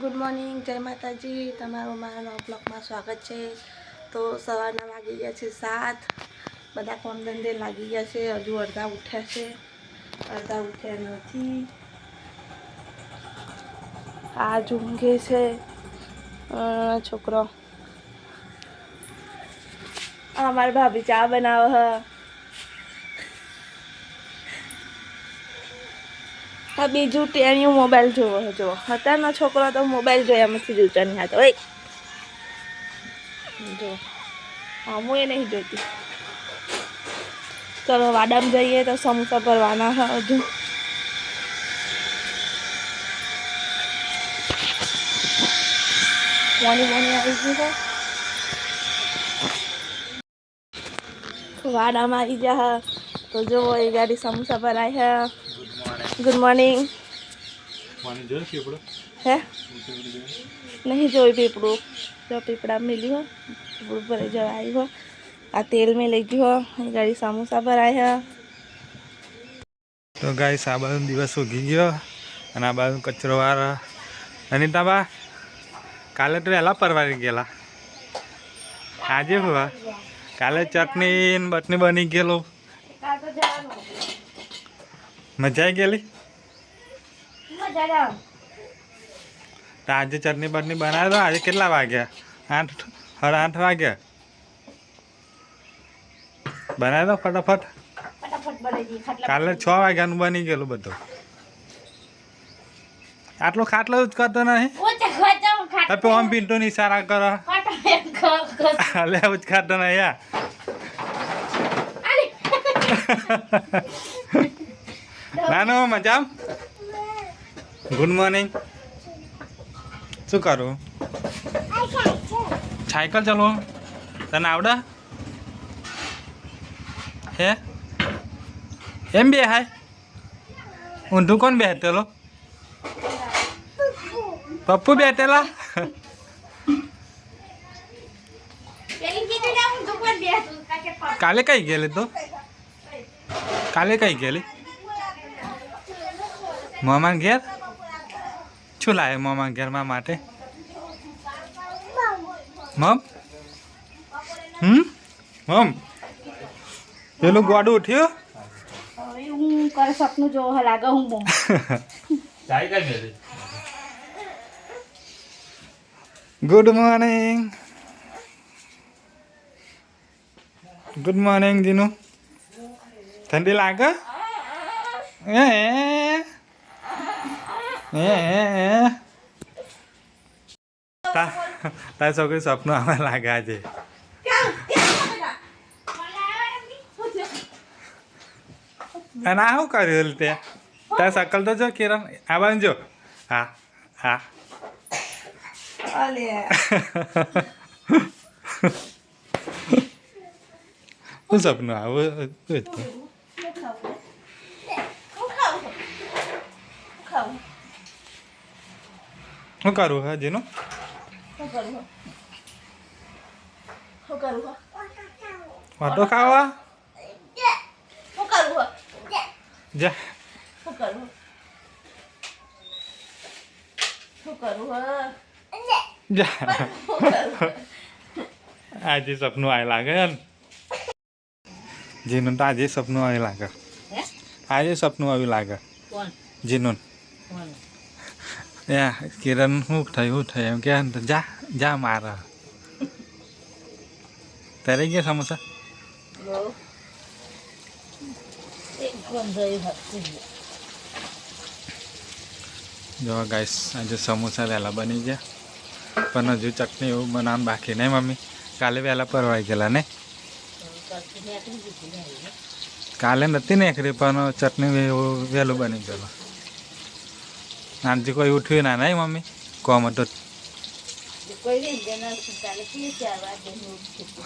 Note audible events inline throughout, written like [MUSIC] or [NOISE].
Good morning જય માતાજી તમારું મારા નવા બ્લોગમાં સ્વાગત છે. તો સવારના વાગી ગયા છે સાત. બધા કોમ ધંધે લાગી ગયા છે. હજુ અડધા ઉઠ્યા છે. અડધા ઉઠ્યા નથી. આ ઊંઘે છે છોકરો. અમારા ભાભી ચા બનાવે આ બીજું ટેણિયું મોબાઈલ જોવો જોવો. અત્યારનો છોકરો તો મોબાઈલ જોયા જોતા નહીં હાથ ઓય. જો. હા, હું એ નહીં જોતી. ચલો, વાડામ જઈએ તો સમોસા ભરવાના હજુ. મોની મોની આવી ગયું છે વાડામાં આવી હે. તો જુઓ એ ગાડી સમોસા પર આવ્યા ગુડ મોર્નિંગ હે? નહીં જોઈ પીપળું. જો પીપળા મિલી હો પીપળું ભરાઈ જવા આવી હો. આ તેલ મેં લઈ ગયું હો એ ગાડી સમોસા પર આવ્યા તો ગાય આ બાજુ દિવસ ઉગી ગયો અને આ બાજુ કચરો વાર. અનિતાબા કાલે તો વહેલા પરવારી ગયેલા. આજે હુવા કાલે ચટણી ને બટની બની ગયેલું. મજા આવી ગયેલી? આજે ચટણી બટની બનાવી દો આજે કેટલા વાગ્યા? આઠ સાડા આઠ વાગ્યા. બનાવી દો ફટાફટ કાલે છ વાગ્યાનું બની ગયેલું બધું. આટલો ખાટલો જ કરતો નહીં? તમે ઓમ પિન્ટુ ની સારા કરો. લે [LAUGHS] જ ખાતો નહીં યા નાનો મજા ગુડ મોર્નિંગ શું કરું? સાયકલ ચલો તને આવડે? હે? એમ બે હાય. ઊંધું કોણ બેઠેલો પપ્પુ બેઠેલા કાલે કઈ ગયેલી તો? કાલે કઈ ગયેલી મામા ઘેર શું લાવે મામા ઘેર મા માટે મમ હમ મમ પેલું ગોડું ઉઠ્યું હું કરે સપનું જોવા લાગે હું બહુ ગુડ મોર્નિંગ ગુડ મોર્નિંગ જીનુ ઠંડી લાગે એ એ તાર છોકરી સપનું આમાં લાગે આજે અને આ શું કર્યું તે તાર સકલ તો જો કિરણ આ બાજુ જો હા હા શું સપનું આવું શું કરું હા જીનું? વાટો ખાવા? જા. આજે સપનું આવી લાગે જીનુન જીનું તો આજે સપનું આવી લાગે. આજે સપનું આવી લાગે. જીનું યા કિરણ શું થયું થયું એમ કે જા જા મારે તારે ગયા સમોસા જો ગાઈસ આજે સમોસા વહેલા બની ગયા પણ હજુ ચટણી એવું બનાવવાનું બાકી નહીં મમ્મી કાલે વહેલા પરવાઈ ગયેલા ને કાલે નથી નીકળી પણ ચટણી વહેલું બની ગયેલું આજે કોઈ ઉઠ્યું ના, નહીં મમ્મી? કોમ તો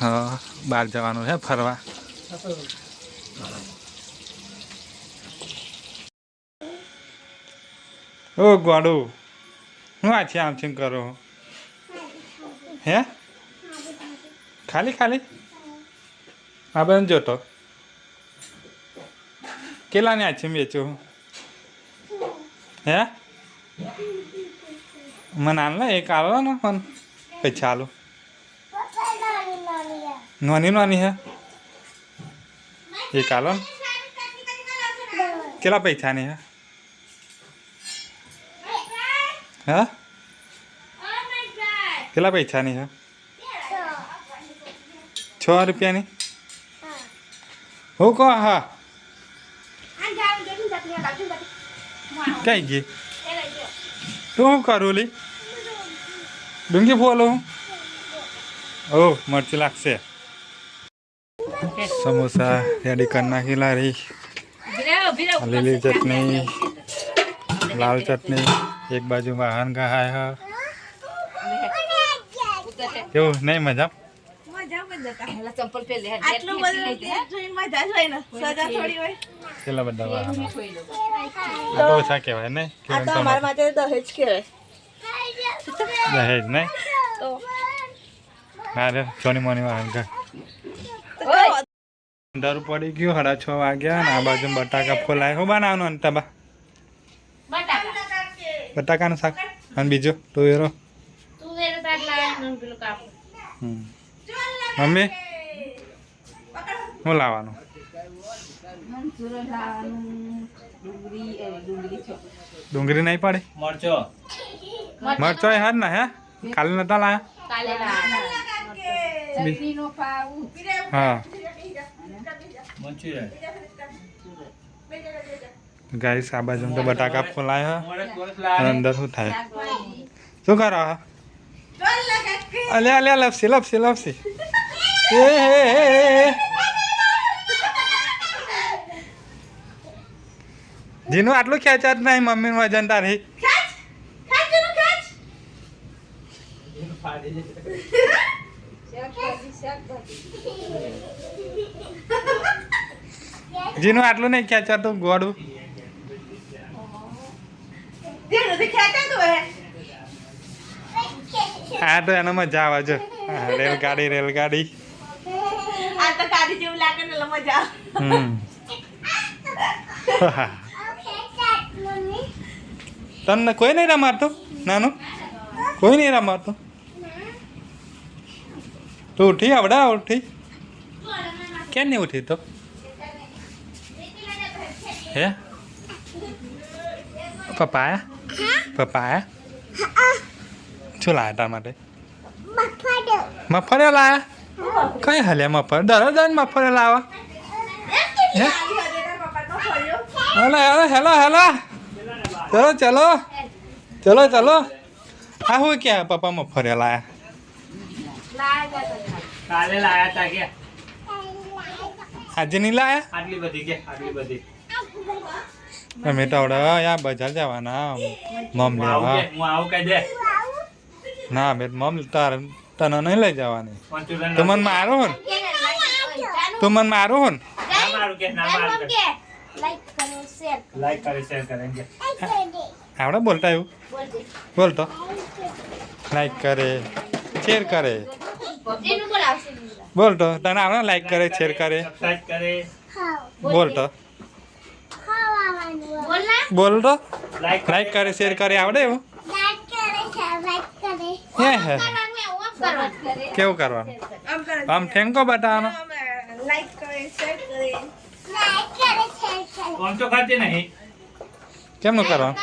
હા, બહાર જવાનું છે, ફરવા. ઓ ગોડું, હું આ છે આમ છે કરો હે? ખાલી ખાલી? આ બેન જોતો. કેટલાની આ છે વેચું? હે? મને આન એક આલો ને પણ પૈસા આલો નાની નાની હે. એક આલો કેટલા પૈસાની હે? હા? કેટલા પૈસાની હે? છ રૂપિયાની? હું કહો, હા. કઈ ગઈ? શું કરું લી? ડુંગી ફોલો. ઓ, મરચી લાગશે. સમોસા રેડી કરી નાખેલા રહી લીલી ચટણી, લાલ ચટણી, એક બાજુ વાહન ગહાય હ. કેવું, નહીં મજા? ચંપલ પહેલે આટલું બધું જોઈને મજા જ હોય ને સજા થોડી હોય. કેટલા બધા આ તો ઓછા કહેવાય ને? આ તો અમારા માટે દહેજ કહેવાય. દહેજ નહીં તો. હા રે સોની મોની ગા અંધારું પડી ગયું સાડા છ વાગ્યા ને આ બાજુ બટાકા ફોલાય. શું બનાવવાનું અંતબા બટાકાનું શાક અને બીજું ટોયરો હમ. મમ્મી? શું લાવવાનું? ડુંગળી નહીં પડે? મરચો. મરચો એ હાર ને હે? કાલે નતા લાયા? હા. ગાઈસ આ બાજુ તો બટાકા ફોલાયા. અંદર શું થાય? શું કરો? અલ્યા અલે અલે લપસી લપસી લપસી. જીનું આટલું ખેંચાત નહીં મમ્મીનું વજન તારી. જીનું આટલું નહીં ખેંચાતું ગોળું. હા. તો એનો મજા આવે છે રેલગાડી રેલગાડી. તો ગાડી જેવું લાગે ને મજા [LAUGHS] તમને કોઈ નહીં રમાડતું નાનું? કોઈ નહીં રમાડતું તું ઉઠી આવડા ઉઠી. કેમ નહીં ઉઠી તો? હે? પપ્પાયા આયા? પપ્પા આયા? શું લાયા તાર માટે? મફરે લાયા? કઈ હાલ્યા મફર દરરોજ જ મફરે લાવા. Hello hello hello hello. ચલો ચલો. ચલો ચલો. આ હું ક્યાં પપ્પા મફરે લાયા? કાલે લાયા તા કે? આજે નહીં લાયા? આટલી બધી કે આટલી બધી. અમે તો યા બજાર જવાના. મમ લેવા. ના બે મમ તાર તને નહીં લઈ જવાની. તું મને મારો હન તું મને મારો હન ના. મારું કે ના મારું કે. લાઈક કરો શેર લાઈક કરે શેર કરે એમ કે. આવડે બોલતા એવું? બોલતો? લાઈક કરે શેર કરે. બોલતો? તને આવડે લાઈક કરે શેર કરે? સબસ્ક્રાઇબ કરે. બોલતો? બોલ ના બોલતો? લાઈક લાઈક કરે શેર કરે આવડે એવું? હે હે. કરવાનું આમ કરવાનું કેવું કરવાનું? આમ કરે ઠેંકો બતાવવાનો લાઈક કરે શેર કરે કોણ તો ખાતી નહીં કેમનું કરવાનું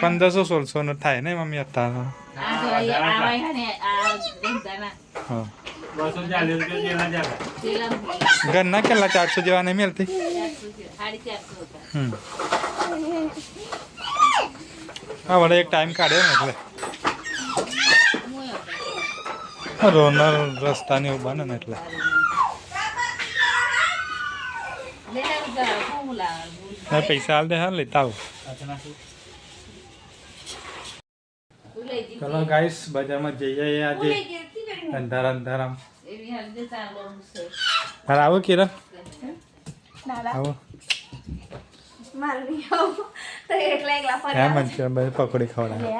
પંદરસો સોળસો નું થાય ને મમ્મી અત્યારે. ઘરના કેટલા ચારસો જેવા નહીં મળતી? હમ. હા વડે એક ટાઈમ કાઢ્યો ને એટલે. રોનર રસ્તાની ઊભા ને એટલે. ના પૈસા હાલ દે હા લેતા આવું. ચલો ગાઈસ બજારમાં જઈએ આજે. અંધારા અંધારામ હાલ આવો કિરણ. આવો. મારું આવું. તો એકલા એકલા પકડી પકોડી ખવડાવે.